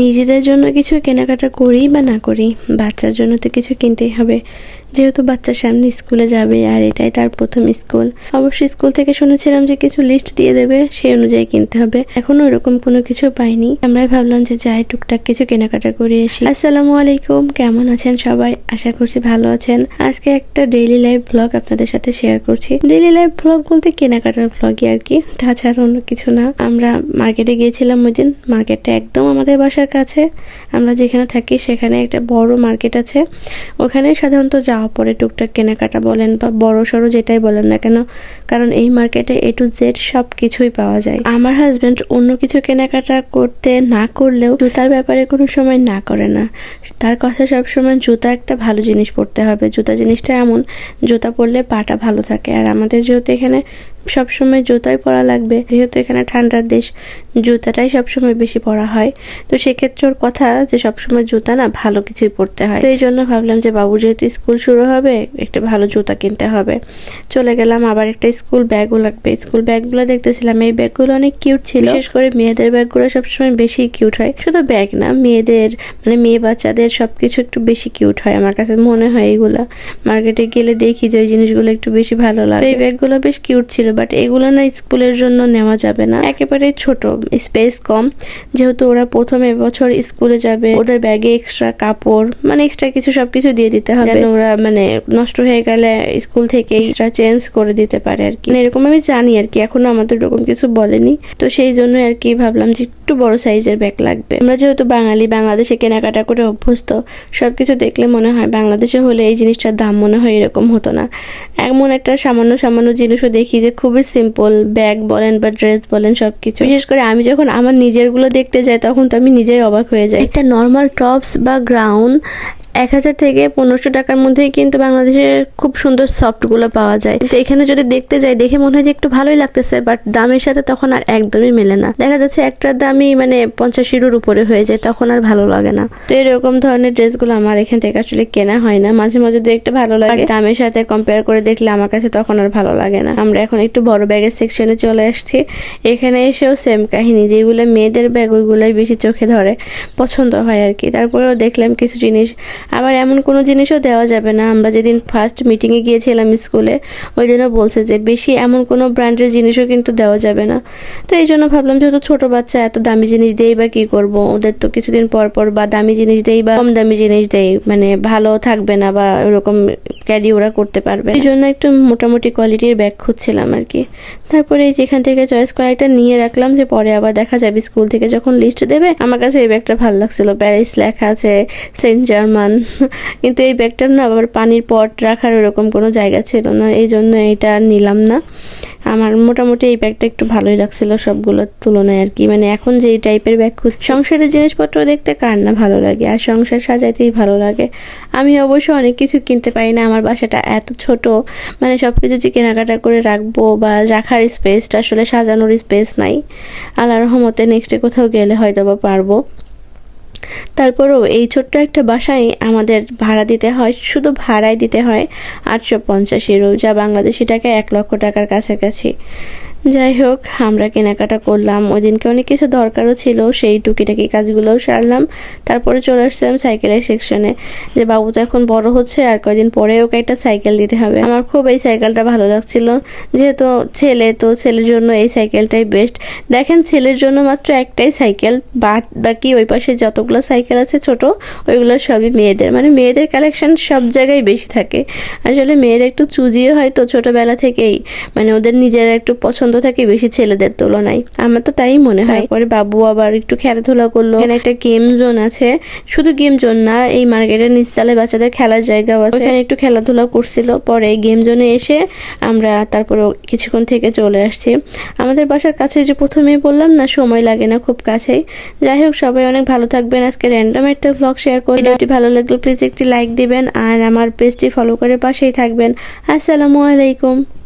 নিজেদের জন্য কিছু কেনাকাটা করি বা না করি বাচ্চার জন্য তো কিছু কিনতেই হবে। যেহেতু বাচ্চার সামনে স্কুলে যাবে আর এটাই তার প্রথম স্কুল। অবশ্যই স্কুল থেকে শুনেছিলাম যে কিছু লিস্ট দিয়ে দেবে, সেই অনুযায়ী কিনতে হবে। এখনও এরকম কোনো কিছু পাইনি। আমরা ভাবলাম যে যাই, টুকটাক কিছু কেনাকাটা করে আসি। আসসালামু আলাইকুম, কেমন আছেন সবাই? আশা করছি ভালো আছেন। আজকে একটা ডেইলি লাইফ ব্লগ আপনাদের সাথে শেয়ার করছি। ডেইলি লাইফ ব্লগ বলতে কেনাকাটার ব্লগই আর কি, তাছাড়া অন্য কিছু না। আমরা মার্কেটে গিয়েছিলাম ওই দিন মার্কেটটা একদম আমাদের বাসার কাছে। আমরা যেখানে থাকি সেখানে একটা বড় মার্কেট আছে। ওখানে সাধারণত যাওয়া পরে টুকটাক কেনাকাটা বলেন বা বড় সড়ো যেটাই বলেন না কেন, কারণ এই মার্কেটে এ টু জেড সব কিছুই পাওয়া যায়। আমার হাজব্যান্ড অন্য কিছু কেনাকাটা করতে না করলেও জুতার ব্যাপারে কোনো সময় না করে না। তার কথা সবসময় জুতা একটা ভালো জিনিস পরতে হবে। জুতা জিনিসটা এমন, জুতা পরলে পাটা ভালো থাকে। আর আমাদের যেহেতু এখানে সবসময় জুতাই পরা লাগবে, যেহেতু এখানে ঠান্ডার দেশ জুতাটাই সবসময় বেশি পরা হয়। তো সেক্ষেত্রে ওর কথা যে সবসময় জুতা না ভালো কিছুই পরতে হয়। তো এই জন্য ভাবলাম যে বাবু যেহেতু স্কুল শুরু হবে একটা ভালো জুতা কিনতে হবে। চলে গেলাম আবার একটা স্কুল ব্যাগও লাগবে। স্কুল ব্যাগগুলো দেখতেছিলাম এই ব্যাগগুলো অনেক কিউট ছিল। বিশেষ করে মেয়েদের ব্যাগগুলো সবসময় বেশি কিউট হয়। শুধু ব্যাগ না মেয়েদের মানে মেয়ে বাচ্চাদের সব কিছু একটু বেশি কিউট হয় আমার কাছে মনে হয় এইগুলা মার্কেটে গেলে দেখি যে ওই জিনিসগুলো একটু বেশি ভালো লাগে। এই ব্যাগগুলো বেশ কিউট ছিল বাট এগুলো না স্কুলের জন্য নেওয়া যাবে না। একেবারে ছোট স্পেস কম। যেহেতু ওরা প্রথম এবছর স্কুলে যাবে ওদের ব্যাগে এক্সট্রা কাপড় মানে এক্সট্রা কিছু সবকিছু দিয়ে দিতে হবে। যেন ওরা মানে নষ্ট হয়ে গেলে স্কুল থেকে এক্সট্রা চেঞ্জ করে দিতে পারে আর কি। মানে এরকম আমি জানি আর কি এখনও আমাদের এরকম কিছু বলেনি। তো সেই জন্য আর কি ভাবলাম যে একটু বড় সাইজের ব্যাগ লাগবে। আমরা যেহেতু বাঙালি, বাংলাদেশে কেনাকাটা করে অভ্যস্ত সব কিছু দেখলে মনে হয় বাংলাদেশে হলে এই জিনিসটার দাম মনে হয় এরকম হতো না। এমন একটা সামান্য সামান্য জিনিসও দেখি যে খুবই সিম্পল ব্যাগ বলেন বা ড্রেস বলেন সব কিছু বিশেষ করে আমি যখন আমার নিজেরগুলো দেখতে যাই, তখন তো আমি নিজেই অবাক হয়ে যাই। একটা নর্মাল টপস বা গ্রাউন্ড এক হাজার থেকে পনেরোশো টাকার মধ্যেই কিন্তু বাংলাদেশে খুব সুন্দর সফটগুলো পাওয়া যায়। কিন্তু এখানে যদি দেখতে যাই, দেখে মনে হয় যে একটু ভালোই লাগতেছে বাট দামের সাথে তখন আর একদমই মেলে না। দেখা যাচ্ছে একটার দামই মানে পঞ্চাশ উপরে হয়ে যায়, তখন আর ভালো লাগে না। তো এরকম ধরনের ড্রেসগুলো আমার এখান থেকে আসলে কেনা হয় না। মাঝে মাঝে যদি একটু ভালো লাগে দামের সাথে কম্পেয়ার করে দেখলে আমার কাছে তখন আর ভালো লাগে না। আমরা এখন একটু বড় ব্যাগের সেকশনে চলে আসছি। এখানে এসেও সেম কাহিনী যেগুলো মেয়েদের ব্যাগ, ওইগুলোই বেশি চোখে ধরে, পছন্দ হয় আর কি। তারপরেও দেখলাম কিছু জিনিস আবার এমন কোনো জিনিসও দেওয়া যাবে না। আমরা যেদিন ফার্স্ট মিটিংয়ে গিয়েছিলাম স্কুলে ওই জন্য বলছে যে বেশি এমন কোনো ব্র্যান্ডের জিনিসও কিন্তু দেওয়া যাবে না। তো এই জন্য ভাবলাম যেহেতু ছোট বাচ্চা, এত দামি জিনিস দেই বা কি করব? ওদের তো কিছুদিন পর পর বা দামি জিনিস দেই বা কম দামি জিনিস দেই মানে ভালো থাকবে না বা ওরকম ক্যারি ওরা করতে পারবে এই জন্য একটু মোটামুটি কোয়ালিটির ব্যাগ খুঁজছিলাম আর কি। তারপরে এই যেখান থেকে চয়েস কয়েকটা নিয়ে রাখলাম যে পরে আবার দেখা যাবে স্কুল থেকে যখন লিস্ট দেবে। আমার কাছে এই ব্যাগটা ভালো লাগছিল। প্যারিস লেখা আছে সেন্ট জার্মান কিন্তু এই ব্যাগটার না আবার পানির পট রাখার ওরকম কোনো জায়গা ছিল না, এই জন্য এটা নিলাম না। আমার মোটামুটি এই ব্যাগটা একটু ভালোই লাগছিল সবগুলোর তুলনায় আর কি। মানে এখন যে এই টাইপের ব্যাগ খুঁজছি, সংসারের জিনিসপত্র দেখতে কার না ভালো লাগে, আর সংসার সাজাইতেই ভালো লাগে। আমি অবশ্য অনেক কিছু কিনতে পারি না, আমার বাসাটা এত ছোট মানে সব কিছু যে কেনাকাটা করে রাখব বা রাখার স্পেসটা আসলে সাজানোর স্পেস নাই। আল্লাহ রহমতে নেক্সটে কোথাও গেলে হয়তো বা পারব। তারপরেও এই ছোট্ট একটা বাসায় আমাদের ভাড়া দিতে হয়, শুধু ভাড়াই দিতে হয় আটশো পঞ্চাশ ইউরো যা বাংলাদেশি টাকায় এক লক্ষ টাকার কাছাকাছি। যাই হোক, আমরা কেনাকাটা করলাম। ওই দিনকে অনেক কিছু দরকারও ছিল, সেই টুকিটাকি কাজগুলোও সারলাম। তারপরে চলে আসছিলাম সাইকেলের সেকশনে। যে বাবু তো এখন বড় হচ্ছে, আর কয়দিন পরে ওকে একটা সাইকেল দিতে হবে। আমার খুব এই সাইকেলটা ভালো লাগছিল। যেহেতু ছেলে, তো ছেলের জন্য এই সাইকেলটাই বেস্ট দেখেন, ছেলের জন্য মাত্র একটাই সাইকেল বাদ বাকি ওই পাশে যতগুলো সাইকেল আছে ছোট, ওইগুলো সবই মেয়েদের। মানে মেয়েদের কালেকশন সব জায়গায় বেশি থাকে। আসলে মেয়েরা একটু চুজিও হয় তো ছোটবেলা থেকেই। মানে ওদের নিজের একটু পছন্দ থাকে বেশি ছেলেদের তুলনায়। আমার তো তাই মনে হয়। পরে বাবু আবার একটু খেলাধুলা করল। এখানে একটা গেম জোন আছে। শুধু গেম জোন না, এই মার্কেটের নিচতলায় বাচ্চাদের খেলার জায়গাও আছে। ওখানে একটু খেলাধুলা করছিল। পরে গেম জোনে এসে আমরা তারপরে কিছুক্ষণ থেকে চলে আসছি। আমাদের বাসার কাছে যে প্রথমেই বললাম না, সময় লাগে না খুব কাছেই যাই হোক, সবাই অনেক ভালো থাকবেন। আজকে র্যান্ডম একটা ব্লগ শেয়ার করি ভিডিওটি ভালো লাগলে প্লিজ একটি লাইক দিবেন। আর আমার পেজটি ফলো করে পাশেই থাকবেন। আসসালামু আলাইকুম।